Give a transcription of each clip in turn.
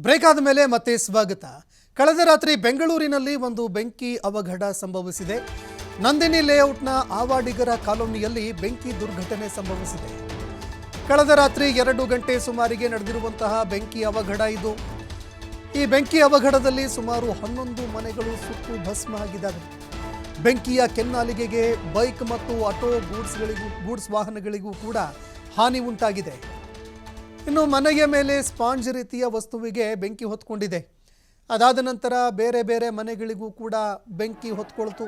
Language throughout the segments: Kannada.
ಬ್ರೇಕ್ ಆದ ಮೇಲೆ ಮತ್ತೆ ಸ್ವಾಗತ. ಕಳೆದ ರಾತ್ರಿ ಬೆಂಗಳೂರಿನಲ್ಲಿ ಒಂದು ಬೆಂಕಿ ಅವಘಡ ಸಂಭವಿಸಿದೆ. ನಂದಿನಿ ಲೇಔಟ್ನ ಆವಾಡಿಗರ ಕಾಲೋನಿಯಲ್ಲಿ ಬೆಂಕಿ ದುರ್ಘಟನೆ ಸಂಭವಿಸಿದೆ. ಕಳೆದ ರಾತ್ರಿ ಎರಡು ಗಂಟೆ ಸುಮಾರಿಗೆ ನಡೆದಿರುವಂತಹ ಬೆಂಕಿ ಅವಘಡ ಇದು. ಈ ಬೆಂಕಿ ಅವಘಡದಲ್ಲಿ ಸುಮಾರು ಹನ್ನೊಂದು ಮನೆಗಳು ಸುಟ್ಟು ಭಸ್ಮ ಆಗಿದ್ದಾವೆ. ಬೆಂಕಿಯ ಕೆನ್ನಾಲಿಗೆಗೆ ಬೈಕ್ ಮತ್ತು ಆಟೋ ಗೂಡ್ಸ್ಗಳಿಗೂ ಗೂಡ್ಸ್ ವಾಹನಗಳಿಗೂ ಕೂಡ ಹಾನಿ ಉಂಟಾಗಿದೆ. ಇನ್ನು ಮನೆಯ ಮೇಲೆ ಸ್ಪಾಂಜ್ ರೀತಿಯ ವಸ್ತುವಿಗೆ ಬೆಂಕಿ ಹೊತ್ಕೊಂಡಿದೆ. ಅದಾದ ನಂತರ ಬೇರೆ ಬೇರೆ ಮನೆಗಳಿಗೂ ಕೂಡ ಬೆಂಕಿ ಹೊತ್ಕೊಳ್ತು.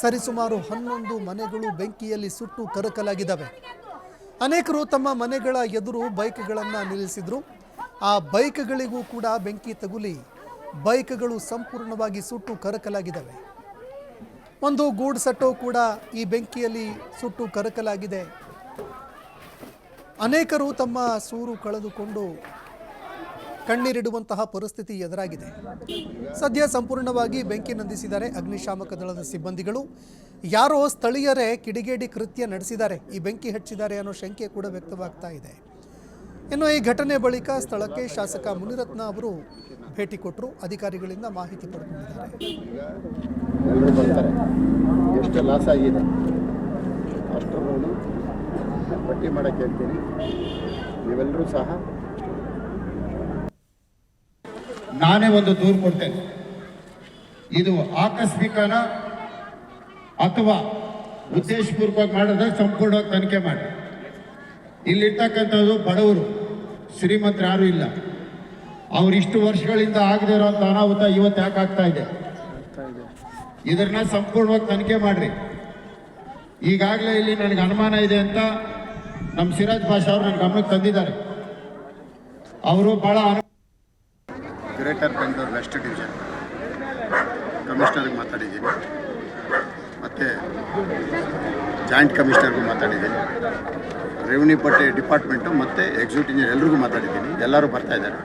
ಸರಿಸುಮಾರು ಹನ್ನೊಂದು ಮನೆಗಳು ಬೆಂಕಿಯಲ್ಲಿ ಸುಟ್ಟು ಕರಕಲಾಗಿದ್ದಾವೆ. ಅನೇಕರು ತಮ್ಮ ಮನೆಗಳ ಎದುರು ಬೈಕ್ಗಳನ್ನು ನಿಲ್ಲಿಸಿದ್ರು. ಆ ಬೈಕ್ಗಳಿಗೂ ಕೂಡ ಬೆಂಕಿ ತಗುಲಿ, ಬೈಕ್ಗಳು ಸಂಪೂರ್ಣವಾಗಿ ಸುಟ್ಟು ಕರಕಲಾಗಿದ್ದಾವೆ. ಒಂದು ಗೂಡ್ ಆಟೋ ಕೂಡ ಈ ಬೆಂಕಿಯಲ್ಲಿ ಸುಟ್ಟು ಕರಕಲಾಗಿದೆ. ಅನೇಕರು ತಮ್ಮ ಸೂರು ಕಳೆದುಕೊಂಡು ಕಣ್ಣೀರಿಡುವಂತಹ ಪರಿಸ್ಥಿತಿ ಎದುರಾಗಿದೆ. ಸದ್ಯ ಸಂಪೂರ್ಣವಾಗಿ ಬೆಂಕಿ ನಂದಿಸಿದ್ದಾರೆ ಅಗ್ನಿಶಾಮಕ ದಳದ ಸಿಬ್ಬಂದಿಗಳು. ಯಾರೋ ಸ್ಥಳೀಯರೇ ಕಿಡಿಗೇಡಿ ಕೃತ್ಯ ನಡೆಸಿದ್ದಾರೆ, ಈ ಬೆಂಕಿ ಹಚ್ಚಿದ್ದಾರೆ ಅನ್ನೋ ಶಂಕೆ ಕೂಡ ವ್ಯಕ್ತವಾಗ್ತಾ ಇದೆ. ಇನ್ನು ಈ ಘಟನೆ ಬಳಿಕ ಸ್ಥಳಕ್ಕೆ ಶಾಸಕ ಮುನಿರತ್ನ ಅವರು ಭೇಟಿ ಕೊಟ್ಟರು, ಅಧಿಕಾರಿಗಳಿಂದ ಮಾಹಿತಿ ಪಡ್ಕೊಂಡಿದ್ದಾರೆ ಪಟ್ಟಿ ಮಾಡೋಕ್ಕೆ ಹೇಳ್ತೀನಿ. ನೀವೆಲ್ಲರೂ ಸಹ ನಾನೇ ಒಂದು ದೂರು ಕೊಡ್ತೇನೆ. ಇದು ಆಕಸ್ಮಿಕನ ಅಥವಾ ಉದ್ದೇಶಪೂರ್ವಕವಾಗಿ ಮಾಡಿದ್ರೆ ಸಂಪೂರ್ಣವಾಗಿ ತನಿಖೆ ಮಾಡಿ. ಇಲ್ಲಿರ್ತಕ್ಕಂಥದ್ದು ಬಡವರು, ಶ್ರೀಮಂತರು ಯಾರೂ ಇಲ್ಲ. ಅವ್ರು ಇಷ್ಟು ವರ್ಷಗಳಿಂದ ಆಗದೆ ಇರೋಂಥ ಅನಾಹುತ ಇವತ್ತು ಯಾಕೆ ಆಗ್ತಾ ಇದೆ? ಇದನ್ನ ಸಂಪೂರ್ಣವಾಗಿ ತನಿಖೆ ಮಾಡ್ರಿ. ಈಗಾಗಲೇ ಇಲ್ಲಿ ನನಗೆ ಅನುಮಾನ ಇದೆ ಅಂತ ನಮ್ಮ ಸಿರಾಜ್ ಭಾಷಾ ಅವರು ನನ್ನ ಗಮನಕ್ಕೆ ತಂದಿದ್ದಾರೆ. ಅವರು ಬಹಳ ಗ್ರೇಟರ್ ಬೆಂಗಳೂರು ವೆಸ್ಟ್ ಡಿವಿಷನ್ ಕಮಿಷನರ್ಗೆ ಮಾತಾಡಿದ್ದೀನಿ. ಮತ್ತು ಜಾಯಿಂಟ್ ಕಮಿಷನರ್ಗೂ ಮಾತಾಡಿದ್ದೀನಿ. ರೆವಿನ್ಯೂ ಪಟ್ಟಿ ಡಿಪಾರ್ಟ್ಮೆಂಟು ಮತ್ತು ಎಕ್ಸಿಕ್ಯೂಟಿವ್ ಎಲ್ರಿಗೂ ಮಾತಾಡಿದ್ದೀನಿ. ಎಲ್ಲರೂ ಬರ್ತಾ ಇದ್ದಾರೆ.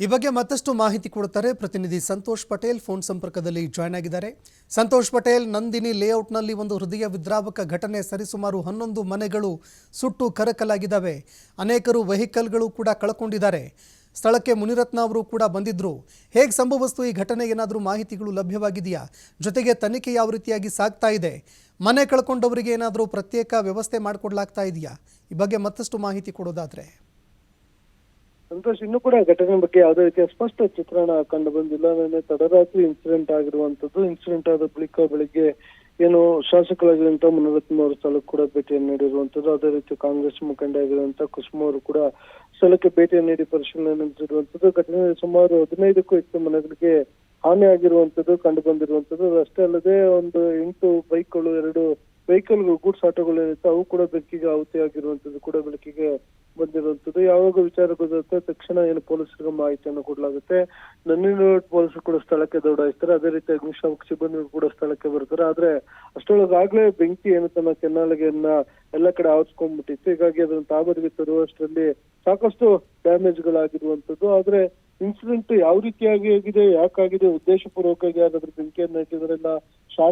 ಈ ಬಗ್ಗೆ ಮತ್ತಷ್ಟು ಮಾಹಿತಿ ಕೊಡುತ್ತಾರೆ ಪ್ರತಿನಿಧಿ ಸಂತೋಷ್ ಪಟೇಲ್. ಫೋನ್ ಸಂಪರ್ಕದಲ್ಲಿ ಜಾಯ್ನ್ ಆಗಿದ್ದಾರೆ. ಸಂತೋಷ್ ಪಟೇಲ್, ನಂದಿನಿ ಲೇಔಟ್ನಲ್ಲಿ ಒಂದು ಹೃದಯ ವಿದ್ರಾವಕ ಘಟನೆ ಸರಿಸುಮಾರು ಹನ್ನೊಂದು ಮನೆಗಳು ಸುಟ್ಟು ಕರಕಲಾಗಿದ್ದಾವೆ. ಅನೇಕರು ವೆಹಿಕಲ್ಗಳು ಕೂಡ ಕಳ್ಕೊಂಡಿದ್ದಾರೆ. ಸ್ಥಳಕ್ಕೆ ಮುನಿರತ್ನ ಅವರು ಕೂಡ ಬಂದಿದ್ರು. ಹೇಗೆ ಸಂಭವಿಸ್ತು ಈ ಘಟನೆ? ಏನಾದರೂ ಮಾಹಿತಿಗಳು ಲಭ್ಯವಾಗಿದೆಯಾ? ಜೊತೆಗೆ ತನಿಖೆ ಯಾವ ರೀತಿಯಾಗಿ ಸಾಗ್ತಾ ಇದೆ? ಮನೆ ಕಳ್ಕೊಂಡವರಿಗೆ ಏನಾದರೂ ಪ್ರತ್ಯೇಕ ವ್ಯವಸ್ಥೆ ಮಾಡಿಕೊಡ್ಲಾಗ್ತಾ ಇದೆಯಾ? ಈ ಬಗ್ಗೆ ಮತ್ತಷ್ಟು ಮಾಹಿತಿ ಕೊಡೋದಾದ್ರೆ. ಸಂತೋಷ್, ಇನ್ನೂ ಕೂಡ ಘಟನೆ ಬಗ್ಗೆ ಯಾವುದೇ ರೀತಿಯ ಸ್ಪಷ್ಟ ಚಿತ್ರಣ ಕಂಡು ಬಂದಿಲ್ಲ. ನಿನ್ನೆ ತಡರಾತ್ರಿ ಇನ್ಸಿಡೆಂಟ್ ಆಗಿರುವಂತದ್ದು ಇನ್ಸಿಡೆಂಟ್ ಆದ ಬಳಿಕ ಬೆಳಿಗ್ಗೆ ಏನು ಶಾಸಕರಾಗಿರುವಂತಹ ಮುನರತ್ನ ಅವರು ಸ್ಥಳಕ್ಕೆ ಕೂಡ ಭೇಟಿಯನ್ನು ನೀಡಿರುವಂತದ್ದು ಅದೇ ರೀತಿ ಕಾಂಗ್ರೆಸ್ ಮುಖಂಡ ಆಗಿರುವಂತಹ ಕುಸುಮ ಅವರು ಕೂಡ ಸ್ಥಳಕ್ಕೆ ಭೇಟಿಯನ್ನು ನೀಡಿ ಪರಿಶೀಲನೆ ನಡೆಸಿರುವಂತದ್ದು ಘಟನೆ ಸುಮಾರು ಹದಿನೈದಕ್ಕೂ ಹೆಚ್ಚು ಮನೆಗಳಿಗೆ ಹಾನಿ ಆಗಿರುವಂತದ್ದು ಕಂಡು ಬಂದಿರುವಂತದ್ದು ಅಷ್ಟೇ ಅಲ್ಲದೆ ಒಂದು ಎಂಟು ಬೈಕ್ಗಳು, ಎರಡು ವೆಹಿಕಲ್ಗಳು ಗೂಡ್ಸ್ ಆಟೋಗಳು ಏನಿತ್ತು ಅವು ಕೂಡ ಬೆಂಕಿಗೆ ಆಹುತಿಯಾಗಿರುವಂತದ್ದು ಕೂಡ ಬೆಳಕಿಗೆ ಬಂದಿರುವಂತದ್ದು ಯಾವಾಗ ವಿಚಾರ ಗೊತ್ತಾಗುತ್ತೆ ತಕ್ಷಣ ಏನು ಪೊಲೀಸರಿಗೆ ಮಾಹಿತಿಯನ್ನು ಕೊಡಲಾಗುತ್ತೆ. ನನ್ನಿನ ಪೊಲೀಸರು ಕೂಡ ಸ್ಥಳಕ್ಕೆ ದೌಡಾಯಿಸ್ತಾರೆ. ಅದೇ ರೀತಿ ಅಗ್ನಿಶಾಮಕ ಸಿಬ್ಬಂದಿಗಳು ಕೂಡ ಸ್ಥಳಕ್ಕೆ ಬರ್ತಾರೆ. ಆದ್ರೆ ಅಷ್ಟೊಳಗಾಗ್ಲೇ ಬೆಂಕಿ ಏನು ತನ್ನ ಕೆನ್ನಾಲಿಗೆಯನ್ನ ಎಲ್ಲ ಕಡೆ ಆವರಿಸ್ಕೊಂಡ್ಬಿಟ್ಟಿತ್ತು ಹೀಗಾಗಿ ಅದನ್ನು ತಾಬದಿಗೆ ತರುವಷ್ಟರಲ್ಲಿ ಸಾಕಷ್ಟು ಡ್ಯಾಮೇಜ್ ಗಳಾಗಿರುವಂತದ್ದು ಆದ್ರೆ ಇನ್ಸಿಡೆಂಟ್ ಯಾವ ರೀತಿಯಾಗಿ ಆಗಿದೆ ಯಾಕಾಗಿದೆ, ಉದ್ದೇಶಪೂರ್ವಕವಾಗಿ ಯಾರಾದ್ರೂ ಬೆಂಕಿಯನ್ನು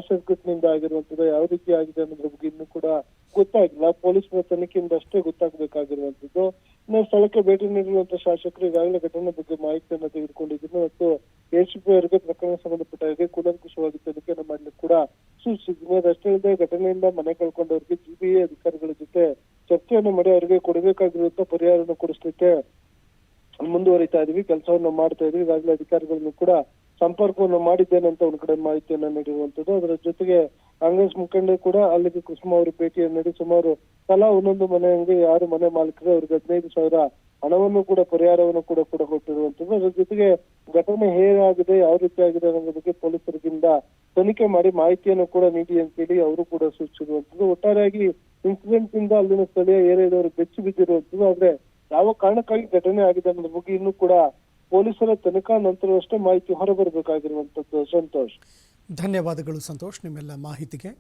ಸರ್ಕ್ಯೂಟ್ನಿಂದ ಆಗಿರುವಂತದ್ದು ಯಾವ ರೀತಿ ಆಗಿದೆ ಅನ್ನೋದ್ರ ಬಗ್ಗೆ ಇನ್ನೂ ಕೂಡ ಗೊತ್ತಾಗಿಲ್ಲ. ಪೊಲೀಸ್ ತನಿಖೆಯಿಂದ ಅಷ್ಟೇ ಗೊತ್ತಾಗಬೇಕಾಗಿರುವಂತದ್ದು ಇನ್ನು ಸ್ಥಳಕ್ಕೆ ಭೇಟಿ ನೀಡಿರುವಂತ ಶಾಸಕರು ಈಗಾಗಲೇ ಘಟನೆ ಬಗ್ಗೆ ಮಾಹಿತಿಯನ್ನು ತೆಗೆದುಕೊಂಡಿದ್ದೀನಿ ಮತ್ತು ಎಸಿಪಿ ಅವರಿಗೆ ಪ್ರಕರಣ ಸಂಬಂಧಪಟ್ಟ ಹಾಗೆ ಕೂಲಂಕುಷವಾಗಿ ತನಿಖೆಯನ್ನು ಮಾಡ್ಲಿಕ್ಕೆ ಕೂಡ ಸೂಚಿಸಿದ್ದೀನಿ ಅದಷ್ಟೇ ಇಲ್ಲದೆ ಘಟನೆಯಿಂದ ಮನೆ ಕಳ್ಕೊಂಡವರಿಗೆ ಜಿಬಿಎ ಅಧಿಕಾರಿಗಳ ಜೊತೆ ಚರ್ಚೆಯನ್ನು ಮಾಡಿ ಅವರಿಗೆ ಕೊಡಬೇಕಾಗಿರುವಂತ ಪರಿಹಾರವನ್ನು ಕೊಡಿಸ್ಲಿಕ್ಕೆ ಮುಂದುವರಿತಾ ಇದೀವಿ, ಕೆಲಸವನ್ನು ಮಾಡ್ತಾ ಇದೀವಿ. ಈಗಾಗಲೇ ಅಧಿಕಾರಿಗಳನ್ನು ಕೂಡ ಸಂಪರ್ಕವನ್ನು ಮಾಡಿದ್ದೇನೆ ಅಂತ ಒಂದ್ ಕಡೆ ಮಾಹಿತಿಯನ್ನ ನೀಡಿರುವಂತದ್ದು ಅದರ ಜೊತೆಗೆ ಕಾಂಗ್ರೆಸ್ ಮುಖಂಡ ಕೂಡ ಅಲ್ಲಿಗೆ ಕುಸುಮ ಅವರು ಭೇಟಿಯನ್ನು ನೀಡಿ ಸುಮಾರು ತಲಾ ಒಂದೊಂದು ಮನೆಗೆ ಯಾರು ಮನೆ ಮಾಲೀಕರು, ಅವ್ರಿಗೆ ಹದಿನೈದು ಸಾವಿರ ಹಣವನ್ನು ಕೂಡ, ಪರಿಹಾರವನ್ನು ಕೂಡ ಕೂಡ ಕೊಟ್ಟಿರುವಂತದ್ದು ಅದರ ಜೊತೆಗೆ ಘಟನೆ ಹೇಗಾಗಿದೆ ಯಾವ ರೀತಿ ಆಗಿದೆ ಅನ್ನೋದ್ರ ಬಗ್ಗೆ ಪೊಲೀಸರಿಗಿಂದ ತನಿಖೆ ಮಾಡಿ ಮಾಹಿತಿಯನ್ನು ಕೂಡ ನೀಡಿ ಅಂತೇಳಿ ಅವರು ಕೂಡ ಸೂಚಿಸಿರುವಂತದ್ದು ಒಟ್ಟಾರೆಯಾಗಿ ಇನ್ಸಿಡೆಂಟ್ ಇಂದ ಅಲ್ಲಿನ ಸ್ಥಳೀಯ ಏರಿಯಾದವರು ಬೆಚ್ಚಿ ಬಿದ್ದಿರುವಂತದ್ದು ಆದ್ರೆ ಯಾವ ಕಾರಣಕ್ಕಾಗಿ ಘಟನೆ ಆಗಿದೆ ಅನ್ನೋದ್ರ ಬಗ್ಗೆ ಇನ್ನೂ ಕೂಡ ಪೊಲೀಸರ ತನಿಖಾ ನಂತರವಷ್ಟೇ ಮಾಹಿತಿ ಹೊರಬರಬೇಕಾಗಿರುವಂತದ್ದು ಸಂತೋಷ್. ಧನ್ಯವಾದಗಳು ಸಂತೋಷ್, ನಿಮ್ಮೆಲ್ಲ ಮಾಹಿತಿಗೆ.